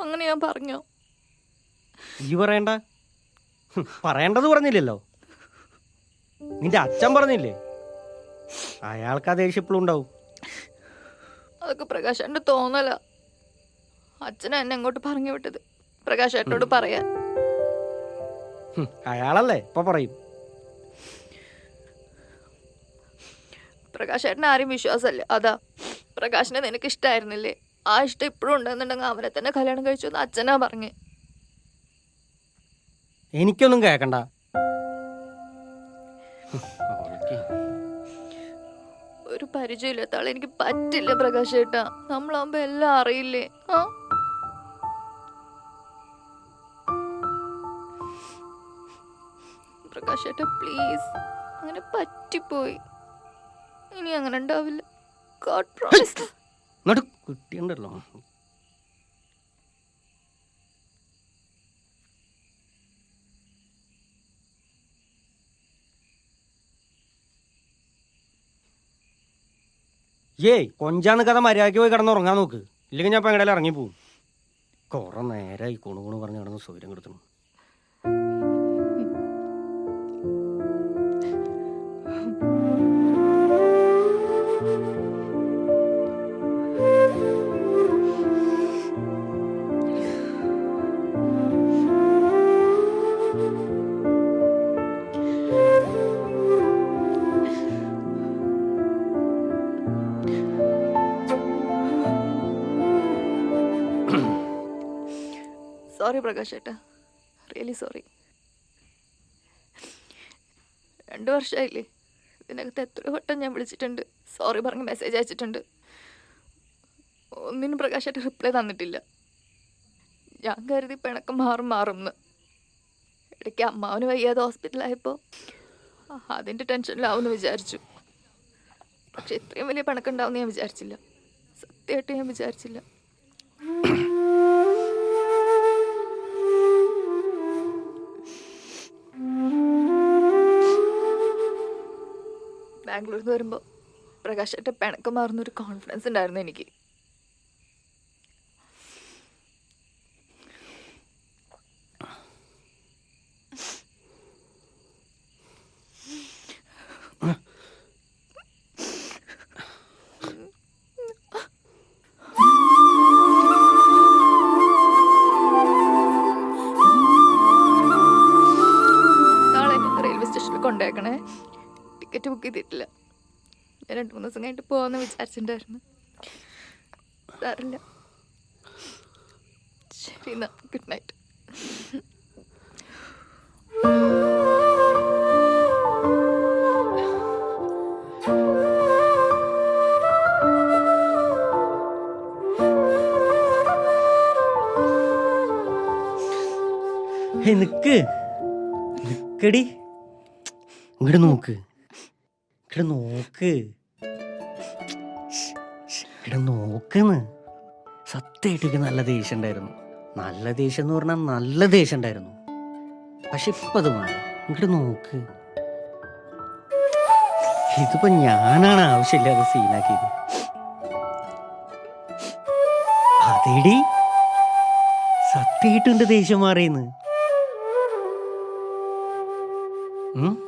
അങ്ങനെ ഞാൻ പറഞ്ഞോ. ഈ പറയണ്ട. പറയണ്ടത് പറഞ്ഞില്ലല്ലോ. നിന്റെ അച്ഛൻ പറഞ്ഞില്ലേ? അയാൾക്ക് ആ ദേഷ്യം ഇപ്പോഴും ഉണ്ടാവും. അതൊക്കെ പ്രകാശന്റെ തോന്നല. അച്ഛനെ എന്നെ അങ്ങോട്ട് പറഞ്ഞു വിട്ടത്. പ്രകാശേട്ടനോട് പറയാൻ. പറയാ അയാളല്ലേ? ഇപ്പൊ പറയും. പ്രകാശേട്ടന് ആരും വിശ്വാസമല്ല. അതാ. പ്രകാശിനെ നിനക്ക് ഇഷ്ടമായിരുന്നില്ലേ ആ ഇഷ്ടം ഇപ്പോഴും ഉണ്ടെന്നുണ്ടെങ്കിൽ അവനെ തന്നെ കല്യാണം കഴിച്ചു എന്ന് അച്ഛനാ പറഞ്ഞു. എനിക്കൊന്നും കേക്കണ്ട. ഒരു പരിചയമില്ലാത്ത ആളെ എനിക്ക് പറ്റില്ല പ്രകാശ് പ്രകാശേട്ടാ നമ്മളാവുമ്പോ എല്ലാം അറിയില്ലേ? ആ? പ്രകാശേട്ട പ്ലീസ്. അങ്ങനെ പറ്റിപ്പോയി. ഇനി അങ്ങനെ ഉണ്ടാവില്ല. God promise. ഇങ്ങോട്ട് കിട്ടിയുണ്ടല്ലോ. ഏയ് കൊഞ്ചാന്ന് കഥ മര്യാദയ്ക്ക് പോയി കിടന്ന് ഉറങ്ങാൻ നോക്ക്. ഇല്ലെങ്കിൽ ഞാൻ ഇപ്പം എങ്ങടെയും ഇറങ്ങിപ്പോവും. കുറേ നേരമായി കുണു കുണു പറഞ്ഞ് കിടന്ന് സൗകര്യം കൊടുത്തു സോറി പ്രകാശ് ഏട്ടാ. റിയലി സോറി രണ്ട് വർഷമായില്ലേ ഇതിനകത്ത് എത്ര വട്ടം ഞാൻ വിളിച്ചിട്ടുണ്ട്. സോറി പറഞ്ഞ് മെസ്സേജ് അയച്ചിട്ടുണ്ട്. ഒന്നിനും പ്രകാശായിട്ട് റിപ്ലൈ തന്നിട്ടില്ല. ഞാൻ കരുതി പിണക്കം മാറും മാറും എന്ന് ഇടയ്ക്ക് അമ്മാവന് വയ്യാതെ ഹോസ്പിറ്റലായപ്പോൾ അതിന്റെ ടെൻഷനിലാവുമെന്ന് വിചാരിച്ചു. പക്ഷെ ഇത്രയും വലിയ പിണക്കം ഞാൻ വിചാരിച്ചില്ല. സത്യമായിട്ട് ഞാൻ വിചാരിച്ചില്ല. ബാംഗ്ലൂരിൽ നിന്ന് വരുമ്പോൾ പ്രകാശായിട്ട് പിണക്കം മാറുന്ന ഒരു കോൺഫിഡൻസ് ഉണ്ടായിരുന്നു എനിക്ക്. ടിക്കറ്റ് ബുക്ക് ചെയ്തിട്ടില്ല. ഞാൻ രണ്ട് മൂന്ന് ദിവസം കഴിഞ്ഞിട്ട് പോകാമെന്ന് വിചാരിച്ചിട്ടുണ്ടായിരുന്നു. സാറില്ല. ശരി എന്നാ ഗുഡ് നൈറ്റ് നിക്ക്. നിക്കടി. ഇങ്ങോട്ട് നോക്ക്. നോക്ക് ഇവിടെ നോക്കുന്ന് സത്യമായിട്ട് എനിക്ക് നല്ല ദേഷ്യം ഉണ്ടായിരുന്നു നല്ല ദേഷ്യം എന്ന് പറഞ്ഞാൽ നല്ല ദേഷ്യം ഉണ്ടായിരുന്നു പക്ഷെ ഇപ്പൊ അത് മാറി. ഇങ്ങോട്ട് നോക്ക്. ഇതിപ്പോ ഞാനാണ് ആവശ്യമില്ലാതെ സീനാക്കിയത്. അതേടി. സത്യമായിട്ട് എന്റെ ദേഷ്യം മാറിയെന്ന്. ഉം?